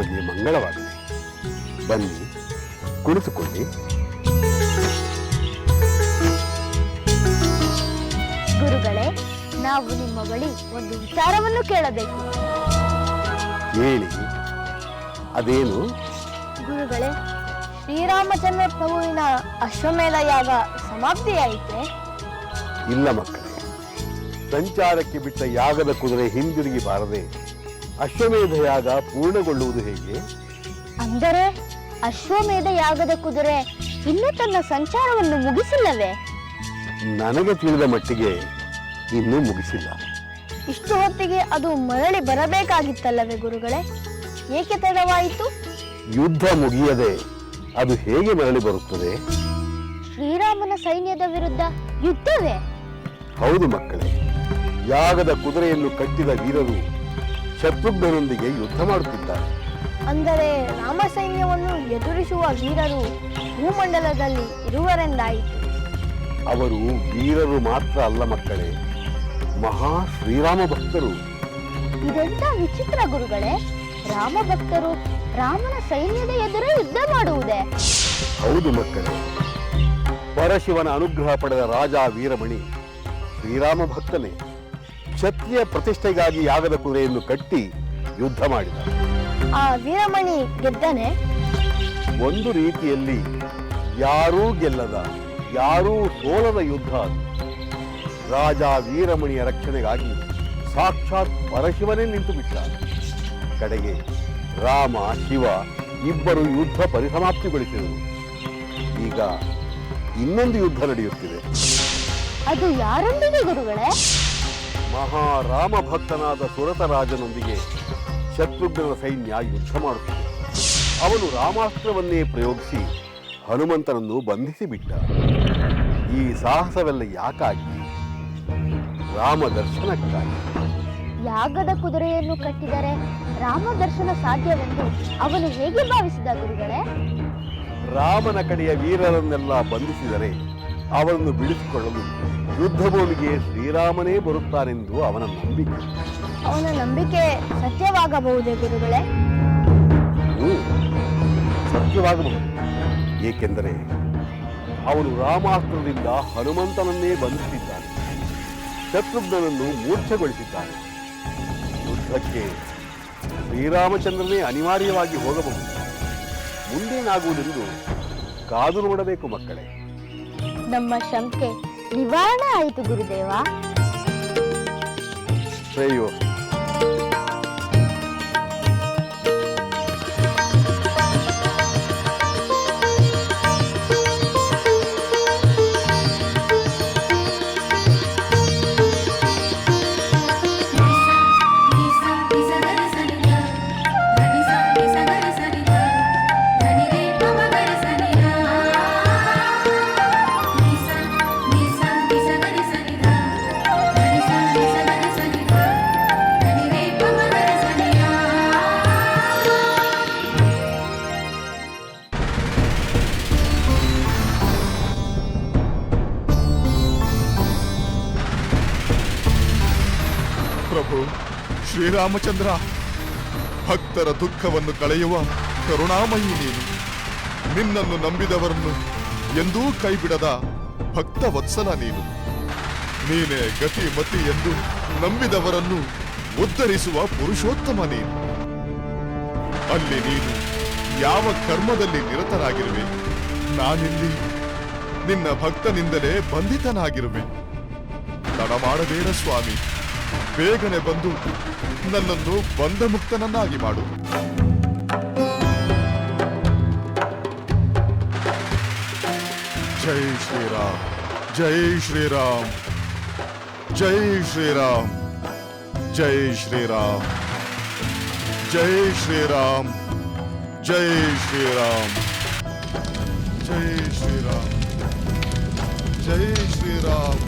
ನಿಮಗೆ ಮಂಗಳವಾಗಲಿ. ಬನ್ನಿ ಕುಳಿತುಕೊಳ್ಳಿ. ಗುರುಗಳೇ ನಾವು ನಿಮ್ಮ ಬಳಿ ಒಂದು ವಿಚಾರವನ್ನು ಕೇಳಬೇಕು. ಹೇಳಿ ಅದೇನು? ಗುರುಗಳೇ ಶ್ರೀರಾಮಚಂದ್ರ ಪ್ರಭುವಿನ ಅಶ್ವಮೇಧ ಯಾಗ ಸಮಾಪ್ತಿಯಾಯಿತೆ? ಇಲ್ಲ ಮಕ್ಕಳೇ ಸಂಚಾರಕ್ಕೆ ಬಿಟ್ಟ ಯಾಗದ ಕುದುರೆ ಹಿಂದಿರುಗಿ ಬಾರದೆ ಅಶ್ವಮೇಧ ಯಾಗ ಪೂರ್ಣಗೊಳ್ಳುವುದು ಹೇಗೆ? ಅಂದರೆ ಅಶ್ವಮೇಧ ಯಾಗದ ಕುದುರೆ ಇನ್ನೂ ತನ್ನ ಸಂಚಾರವನ್ನು ಮುಗಿಸಿಲ್ಲವೇ? ನನಗೆ ತಿಳಿದ ಮಟ್ಟಿಗೆ ಇನ್ನೂ ಮುಗಿಸಿಲ್ಲ. ಇಷ್ಟು ಹೊತ್ತಿಗೆ ಅದು ಮರಳಿ ಬರಬೇಕಾಗಿತ್ತಲ್ಲವೇ ಗುರುಗಳೇ? ಏಕೆ ತಡವಾಯಿತು? ಯುದ್ಧ ಮುಗಿಯದೆ ಅದು ಹೇಗೆ ಮರಳಿ ಬರುತ್ತದೆ? ಶ್ರೀರಾಮನ ಸೈನ್ಯದ ವಿರುದ್ಧ ಯುದ್ಧವೇ? ಹೌದು ಮಕ್ಕಳೇ ಯಾಗದ ಕುದುರೆಯನ್ನು ಕಟ್ಟಿದ ವೀರರು ಶತ್ರುಘ್ನನೊಂದಿಗೆ ಯುದ್ಧ ಮಾಡುತ್ತಿದ್ದಾರೆ. ಅಂದರೆ ರಾಮ ಸೈನ್ಯವನ್ನು ಎದುರಿಸುವ ವೀರರು ಭೂಮಂಡಲದಲ್ಲಿ ಇರುವರೆಂದಾಯಿತು. ಅವರು ವೀರರು ಮಾತ್ರ ಅಲ್ಲ ಮಕ್ಕಳೇ ಮಹಾ ಶ್ರೀರಾಮ ಭಕ್ತರು. ಇದೆಂತ ವಿಚಿತ್ರ ಗುರುಗಳೇ ರಾಮ ಭಕ್ತರು ರಾಮನ ಸೈನ್ಯದ ಎದುರು ಯುದ್ಧ ಮಾಡುವುದೇ? ಹೌದು ಮಕ್ಕಳೇ ಪರಶಿವನ ಅನುಗ್ರಹ ಪಡೆದ ರಾಜ ವೀರಮಣಿ ಶ್ರೀರಾಮ ಭಕ್ತನೇ. ಕ್ಷತ್ರಿಯ ಪ್ರತಿಷ್ಠೆಗಾಗಿ ಯಾಗದ ಕುದುರೆಯನ್ನು ಕಟ್ಟಿ ಯುದ್ಧ ಮಾಡಿದ. ಆ ವೀರಮಣಿ ಗೆದ್ದನೆ? ಒಂದು ರೀತಿಯಲ್ಲಿ ಯಾರೂ ಗೆಲ್ಲದ ಯಾರೂ ಸೋಲದ ಯುದ್ಧ ಅದು. ರಾಜ ವೀರಮಣಿಯ ರಕ್ಷಣೆಗಾಗಿ ಸಾಕ್ಷಾತ್ ಪರಶಿವನೇ ನಿಂತು ಬಿಟ್ಟ. ಕಡೆಗೆ ರಾಮ ಶಿವ ಇಬ್ಬರು ಯುದ್ಧ ಪರಿಸಮಾಪ್ತಿಗೊಳಿಸಿದರು. ಈಗ ಇನ್ನೊಂದು ಯುದ್ಧ ನಡೆಯುತ್ತಿದೆ. ಅದು ಯಾರೊಂದಿಗೆ ಗುರುಗಳೇ? ಮಹಾರಾಮ ಭಕ್ತನಾದ ಸುರತ ರಾಜನೊಂದಿಗೆ ಶತ್ರುಘ್ನನ ಸೈನ್ಯ ಯುದ್ಧ ಮಾಡುತ್ತದೆ. ಅವನು ರಾಮಾಸ್ತ್ರವನ್ನೇ ಪ್ರಯೋಗಿಸಿ ಹನುಮಂತನನ್ನು ಬಂಧಿಸಿಬಿಟ್ಟ. ಈ ಸಾಹಸವೆಲ್ಲ ಯಾಕಾಗಿ? ರಾಮ ದರ್ಶನಕ್ಕಾಗಿ. ಯಾಗದ ಕುದುರೆಯನ್ನು ಕಟ್ಟಿದರೆ ರಾಮ ದರ್ಶನ ಸಾಧ್ಯವೆಂದು ಅವನು ಹೇಗೆ ಭಾವಿಸಿದ ಗುರುಗಳೇ? ರಾಮನ ಕಡೆಯ ವೀರರನ್ನೆಲ್ಲ ಬಂಧಿಸಿದರೆ ಅವರನ್ನು ಬಿಡಿಸಿಕೊಳ್ಳಲು ಯುದ್ಧ ಭೂಮಿಗೆ ಶ್ರೀರಾಮನೇ ಬರುತ್ತಾನೆಂದು ಅವನ ನಂಬಿಕೆ. ಅವನ ನಂಬಿಕೆ ಸತ್ಯವಾಗಬಹುದೇ ಗುರುಗಳೇ? ಹ್ಮ್, ಸತ್ಯವಾಗಬಹುದು. ಏಕೆಂದರೆ ಅವನು ರಾಮಾಸ್ತ್ರದಿಂದ ಹನುಮಂತನನ್ನೇ ಬಂಧಿಸಿದ್ದಾನೆ. ಶತ್ರುಘ್ನನನ್ನು ಮೂರ್ಛೆಗೊಳಿಸಿದ್ದಾನೆ. ಯುದ್ಧಕ್ಕೆ ಶ್ರೀರಾಮಚಂದ್ರನೇ ಅನಿವಾರ್ಯವಾಗಿ ಹೋಗಬಹುದು. ಮುಂದೇನಾಗುವುದೆಂದು ಕಾದು ನೋಡಬೇಕು ಮಕ್ಕಳೇ. ನಮ್ಮ ಶಂಕೆ ನಿವಾರಣೆ ಆಯಿತು ಗುರುದೇವ ಪ್ರಭು, ಶ್ರೀರಾಮಚಂದ್ರ, ಭಕ್ತರ ದುಃಖವನ್ನು ಕಳೆಯುವ ಕರುಣಾಮಯಿ ನೀನು. ನಿನ್ನನ್ನು ನಂಬಿದವರನ್ನು ಎಂದೂ ಕೈಬಿಡದ ಭಕ್ತ ವತ್ಸಲ ನೀನು. ನೀನೇ ಗತಿ ಮತಿ ಎಂದು ನಂಬಿದವರನ್ನು ಉದ್ಧರಿಸುವ ಪುರುಷೋತ್ತಮ ನೀನು. ಅಲ್ಲಿ ನೀನು ಯಾವ ಕರ್ಮದಲ್ಲಿ ನಿರತರಾಗಿರುವೆ? ನಾನಿಲ್ಲಿ ನಿನ್ನ ಭಕ್ತನಿಂದಲೇ ಬಂಧಿತನಾಗಿರುವೆ. ತಡಮಾಡಬೇಡ ಸ್ವಾಮಿ. ಬೇಗನೆ ಬಂದು ನನ್ನನ್ನು ಬಂಧಮುಕ್ತನನ್ನಾಗಿ ಮಾಡು. ಜೈ ಶ್ರೀರಾಮ್ ಜೈ ಶ್ರೀರಾಮ್ ಜೈ ಶ್ರೀರಾಮ್ ಜೈ ಶ್ರೀರಾಮ್ ಜೈ ಶ್ರೀರಾಮ್ ಜೈ ಶ್ರೀರಾಮ್ ಜೈ ಶ್ರೀರಾಮ್ ಜೈ ಶ್ರೀರಾಮ್.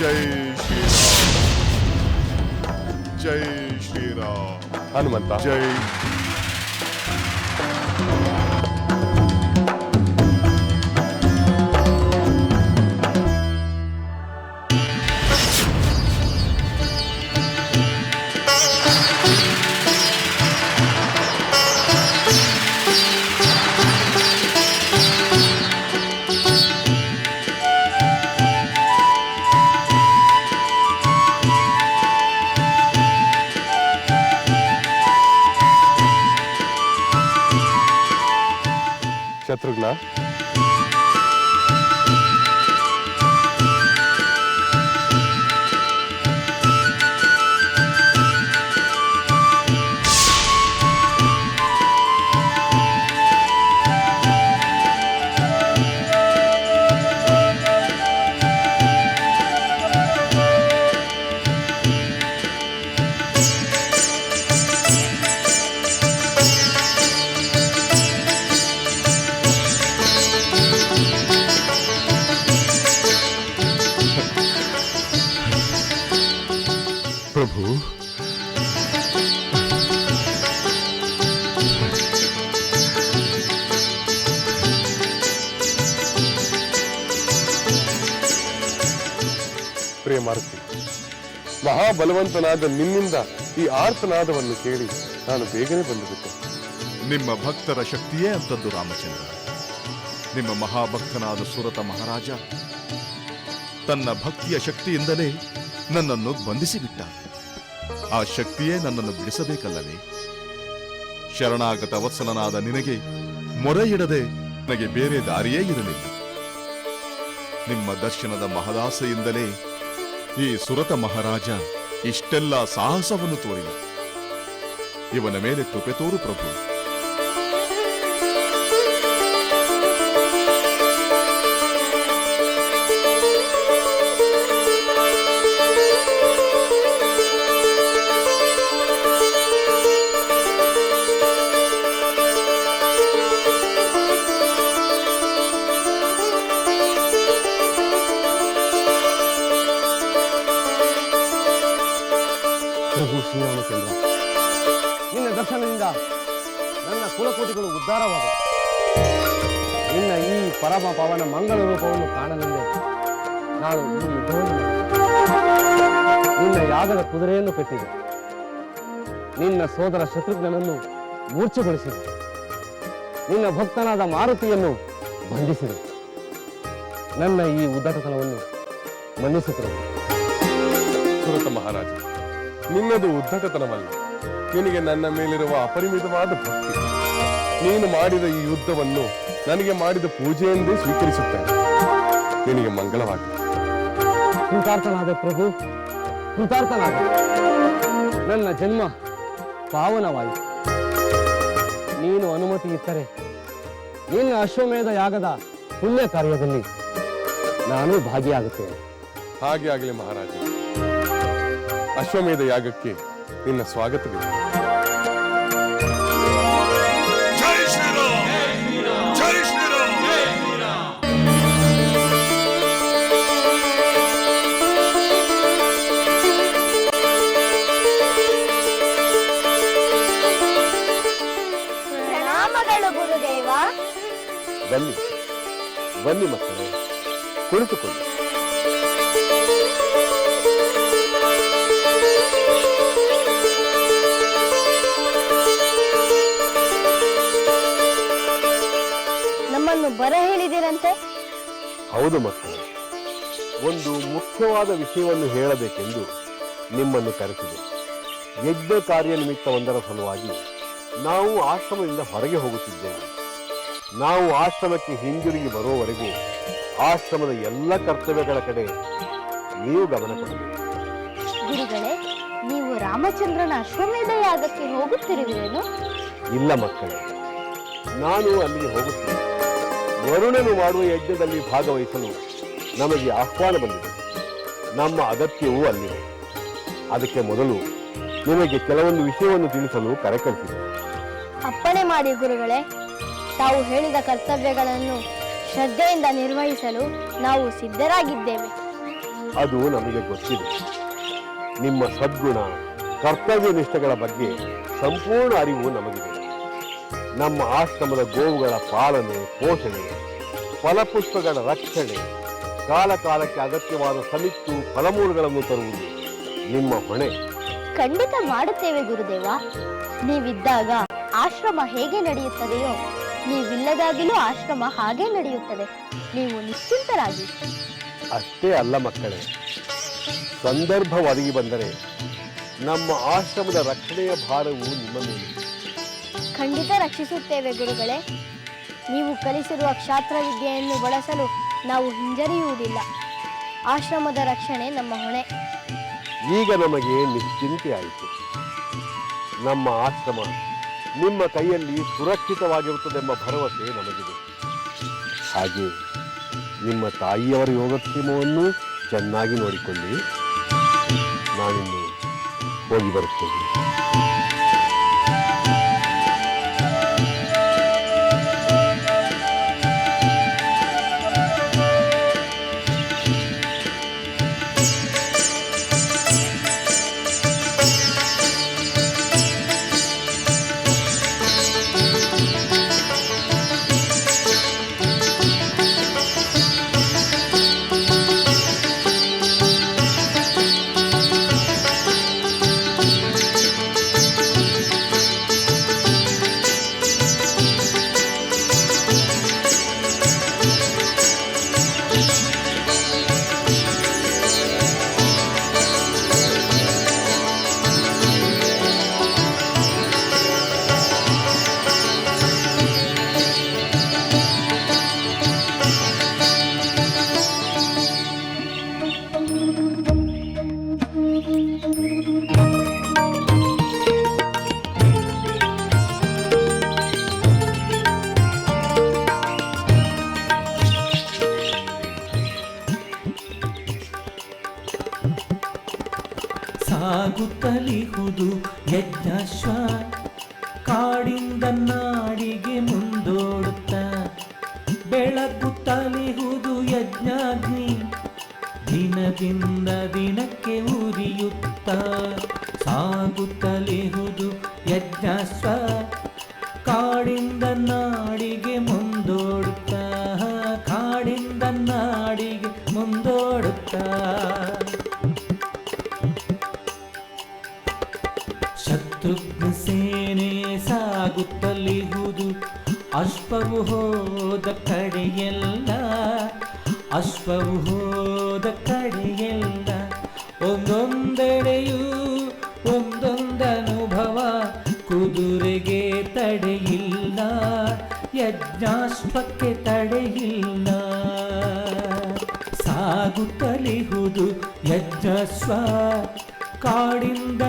ಜೈ ಶ್ರೀರಾಮ್ ಜೈ ಶ್ರೀರಾಮ್ ಹನುಮಂತ ಜೈ ಶತ್ರುಘ್ನ ಮಹಾಬಲವಂತನಾದ ನಿನ್ನಿಂದ ಈ ಆರ್ತನಾದವನ್ನು ಕೇಳಿ ನಾನು ಬೇಗನೆ ಬಂದುಬಿಟ್ಟೆ. ನಿಮ್ಮ ಭಕ್ತರ ಶಕ್ತಿಯೇ ಅಂತದ್ದು ರಾಮಚಂದ್ರ. ನಿಮ್ಮ ಮಹಾಭಕ್ತನಾದ ಸುರತ ಮಹಾರಾಜ ತನ್ನ ಭಕ್ತಿಯ ಶಕ್ತಿಯಿಂದಲೇ ನನ್ನನ್ನು ಬಂಧಿಸಿಬಿಟ್ಟ. ಆ ಶಕ್ತಿಯೇ ನನ್ನನ್ನು ಬಿಡಿಸಬೇಕಲ್ಲವೇ? ಶರಣಾಗತ ವತ್ಸಲನಾದ ನಿನಗೆ ಮೊರೆ ಇಡದೆ ನನಗೆ ಬೇರೆ ದಾರಿಯೇ ಇರಲಿಲ್ಲ. ನಿಮ್ಮ ದರ್ಶನದ ಮಹದಾಸೆಯಿಂದಲೇ ಈ ಸುರತ ಮಹಾರಾಜ ಇಷ್ಟೆಲ್ಲ ಸಾಹಸವನ್ನು ತೋರಿದ. ಇವನ ಮೇಲೆ ಕೃಪೆ ತೋರು ಪ್ರಭು. ಪ್ರಭು ಶ್ರೀರಾಮಚಂದ್ರ. ನಿನ್ನ ದರ್ಶನದಿಂದ ನನ್ನ ಕುಲಕೋಟಿಗಳು ಉದ್ಧಾರವಾದ ನಿನ್ನ ಈ ಪರಮ ಪವನ ಮಂಗಳ ರೂಪವನ್ನು ಕಾಣಲೆಂದೇ ನಾನು ಈ ಯುದ್ಧವನ್ನು. ನಿನ್ನ ಯಾಗದ ಕುದುರೆಯನ್ನು ಕಟ್ಟಿದೆ ನಿನ್ನ ಸೋದರ ಶತ್ರುಘ್ನನನ್ನು ಮೂರ್ಛೆಗೊಳಿಸಿದೆ. ನಿನ್ನ ಭಕ್ತನಾದ ಮಾರುತಿಯನ್ನು ಬಂಧಿಸಿದೆ. ನನ್ನ ಈ ಉದ್ದಟತನವನ್ನು ಮನ್ನಿಸುತ್ತಿರುವ. ಸುರತ ಮಹಾರಾಜ ನಿನ್ನದು ಉದ್ದಟತನವಲ್ಲ. ನಿನಗೆ ನನ್ನ ಮೇಲಿರುವ ಅಪರಿಮಿತವಾದ ಭಕ್ತಿ. ನೀನು ಮಾಡಿದ ಈ ಯುದ್ಧವನ್ನು ನನಗೆ ಮಾಡಿದ ಪೂಜೆಯೆಂದೇ ಸ್ವೀಕರಿಸುತ್ತೇನೆ. ನಿನಗೆ ಮಂಗಳವಾಗಿ ಕೃತಾರ್ಥನಾದ ಪ್ರಭು ಕೃತಾರ್ಥನಾದ ನನ್ನ ಜನ್ಮ ಪಾವನವಾಯಿತು. ನೀನು ಅನುಮತಿ ಇದ್ದರೆ ನಿನ್ನ ಅಶ್ವಮೇಧ ಯಾಗದ ಪುಣ್ಯ ಕಾರ್ಯದಲ್ಲಿ ನಾನು ಭಾಗಿಯಾಗುತ್ತೇನೆ. ಹಾಗೆ ಆಗಲಿ ಮಹಾರಾಜ. ಅಶ್ವಮೇಧ ಯಾಗಕ್ಕೆ ನಿನ್ನ ಸ್ವಾಗತವಿದೆ ಜೈ ಶ್ರೀರಾಮ್. ಜೈ ಶ್ರೀರಾಮ್. ಪ್ರಣಾಮಗಳು ಗುರುದೇವ. ಬನ್ನಿ ಬನ್ನಿ ಮಕ್ಕಳೇ ಕುಳಿತುಕೊಳ್ಳಿ. ಹೌದು ಮಕ್ಕಳು. ಒಂದು ಮುಖ್ಯವಾದ ವಿಷಯವನ್ನು ಹೇಳಬೇಕೆಂದು ನಿಮ್ಮನ್ನು ಕರೆಸಿದೆ. ಯಜ್ಞ ಕಾರ್ಯ ನಿಮಿತ್ತವೊಂದರ ಸಲುವಾಗಿ ನಾವು ಆಶ್ರಮದಿಂದ ಹೊರಗೆ ಹೋಗುತ್ತಿದ್ದೇವೆ. ನಾವು ಆಶ್ರಮಕ್ಕೆ ಹಿಂದಿರುಗಿ ಬರುವವರೆಗೂ ಆಶ್ರಮದ ಎಲ್ಲ ಕರ್ತವ್ಯಗಳ ಕಡೆ ನೀವು ಗಮನ ಕೊಡಬೇಕು. ಗುರುಗಳೇ ನೀವು ರಾಮಚಂದ್ರನ ಅಶ್ವಮೇಧ ಯಾಗಕ್ಕೆ ಹೋಗುತ್ತಿರುವಿರೇನು? ಇಲ್ಲ ಮಕ್ಕಳೇ. ನಾನು ಅಲ್ಲಿಗೆ ಹೋಗುತ್ತೇನೆ ವರುಣನು ಮಾಡುವ ಯಜ್ಞದಲ್ಲಿ ಭಾಗವಹಿಸಲು ನಮಗೆ ಆಹ್ವಾನ ಬಂದಿದೆ. ನಮ್ಮ ಅಗತ್ಯವೂ ಅಲ್ಲಿದೆ. ಅದಕ್ಕೆ ಮೊದಲು ನಿಮಗೆ ಕೆಲವೊಂದು ವಿಷಯವನ್ನು ತಿಳಿಸಲು ಕರೆ ಕಳಿಸಿದೆ ಅಪ್ಪಣೆ ಮಾಡಿ ಗುರುಗಳೇ ತಾವು ಹೇಳಿದ ಕರ್ತವ್ಯಗಳನ್ನು ಶ್ರದ್ಧೆಯಿಂದ ನಿರ್ವಹಿಸಲು ನಾವು ಸಿದ್ಧರಾಗಿದ್ದೇವೆ. ಅದು ನಮಗೆ ಗೊತ್ತಿದೆ. ನಿಮ್ಮ ಸದ್ಗುಣ ಕರ್ತವ್ಯ ನಿಷ್ಠೆಗಳ ಬಗ್ಗೆ ಸಂಪೂರ್ಣ ಅರಿವು ನಮಗಿದೆ. ನಮ್ಮ ಆಶ್ರಮದ ಗೋವುಗಳ ಪಾಲನೆ ಪೋಷಣೆ ಫಲಪುಷ್ಪಗಳ ರಕ್ಷಣೆ ಕಾಲ ಕಾಲಕ್ಕೆ ಅಗತ್ಯವಾದ ಸಮಿತ್ತು ಫಲಮೂಲಗಳನ್ನು ತರುವುದು ನಿಮ್ಮ ಹೊಣೆ. ಖಂಡಿತ ಮಾಡುತ್ತೇವೆ ಗುರುದೇವ. ನೀವಿದ್ದಾಗ ಆಶ್ರಮ ಹೇಗೆ ನಡೆಯುತ್ತದೆಯೋ ನೀವಿಲ್ಲದಾಗಲೂ ಆಶ್ರಮ ಹಾಗೆ ನಡೆಯುತ್ತದೆ. ನೀವು ನಿಶ್ಚಿಂತರಾಗಿ. ಅಷ್ಟೇ ಅಲ್ಲ ಮಕ್ಕಳೇ ಸಂದರ್ಭ ಒದಗಿ ಬಂದರೆ ನಮ್ಮ ಆಶ್ರಮದ ರಕ್ಷಣೆಯ ಭಾರವು ನಿಮ್ಮ ಮೇಲೆ. ಖಂಡಿತ ರಕ್ಷಿಸುತ್ತೇವೆ ಗುರುಗಳೇ. ನೀವು ಕಲಿಸಿರುವ ಕ್ಷಾತ್ರ ವಿದ್ಯೆಯನ್ನು ಬಳಸಲು ನಾವು ಹಿಂಜರಿಯುವುದಿಲ್ಲ. ಆಶ್ರಮದ ರಕ್ಷಣೆ ನಮ್ಮ ಹೊಣೆ. ಈಗ ನಮಗೆ ನಿಶ್ಚಿಂತೆ ಆಯಿತು. ನಮ್ಮ ಆಶ್ರಮ ನಿಮ್ಮ ಕೈಯಲ್ಲಿ ಸುರಕ್ಷಿತವಾಗಿರುತ್ತದೆಂಬ ಭರವಸೆ ನಮಗಿದೆ. ಹಾಗೆ ನಿಮ್ಮ ತಾಯಿಯವರ ಯೋಗಕ್ಷೇಮವನ್ನು ಚೆನ್ನಾಗಿ ನೋಡಿಕೊಳ್ಳಿ. ನಾನಿನ್ನು ಹೋಗಿ ಬರುತ್ತೇನೆ. ಉರಿಯುತ್ತ ಸಾಗುತ್ತಲಿಹುದು ಯಜ್ಞಶ್ವ ಕಾಡಿಂದ ನಾಡಿಗೆ ಮುಂದೋಡುತ್ತ, ಕಾಡಿಂದ ನಾಡಿಗೆ ಮುಂದೋಡುತ್ತ. ಶತ್ರುಘ್ನ ಸೇನೆ ಸಾಗುತ್ತಲಿಹುದು ಅಶ್ವವು ಹೋದ ಕಡೆಯೆಲ್ಲ. ಅಶ್ವವು ಹೋದ ಕಡೆಯೆಲ್ಲ ಒಂದೊಂದೆಡೆಯೂ ಒಂದೊಂದನುಭವ ಕುದುರೆಗೆ ತಡೆಯಿಲ್ಲ ಯಜ್ಞಾಶ್ವಕ್ಕೆ ತಡೆಯಿಲ್ಲ. ಸಾಗುತ್ತಲಿಹುದು ಯಜ್ಞಸ್ವ ಕಾಡಿಂದ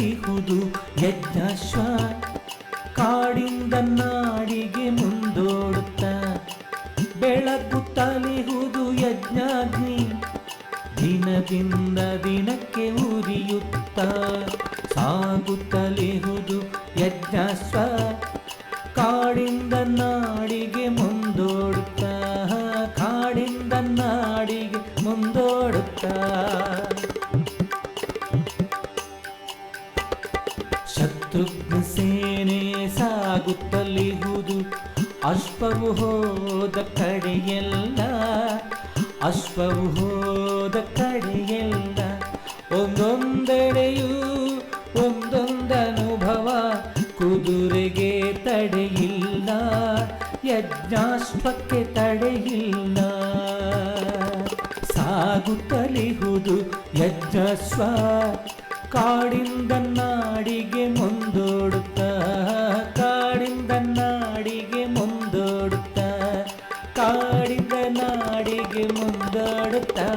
ಸಾಗುತ್ತಲಿಹುದು ಯಜ್ಞಶ್ವ ಕಾಡಿಂದ ನಾಡಿಗೆ ಮುಂದೋಡುತ್ತ. ಬೆಳಗುತ್ತಲಿಹುದು ಯಜ್ಞಾಗ್ನಿ. ದಿನದಿಂದ ದಿನಕ್ಕೆ ಉರಿಯುತ್ತ. ಸಾಗುತ್ತಲಿಹುದು ಯಜ್ಞಸ್ವ ಕಾಡಿಂದ ನಾಡಿಗೆ ಅಶ್ವವು ಹೋದ ಕಡೆಯೆಲ್ಲ ಒಂದೊಂದೆಡೆಯೂ ಒಂದೊಂದನುಭವ ಕುದುರೆಗೆ ತಡೆಯಿಲ್ಲ ಯಜ್ಞಾಶ್ವಕ್ಕೆ ತಡೆಯಿಲ್ಲ. ಸಾಗುತ್ತಲಿಹುದು ಯಜ್ಞಸ್ವ ಕಾಡಿಂದ ನಾಡಿಗೆ ಮುಂದೋಡುತ್ತ ಮುಂದಾಡುತ್ತಾ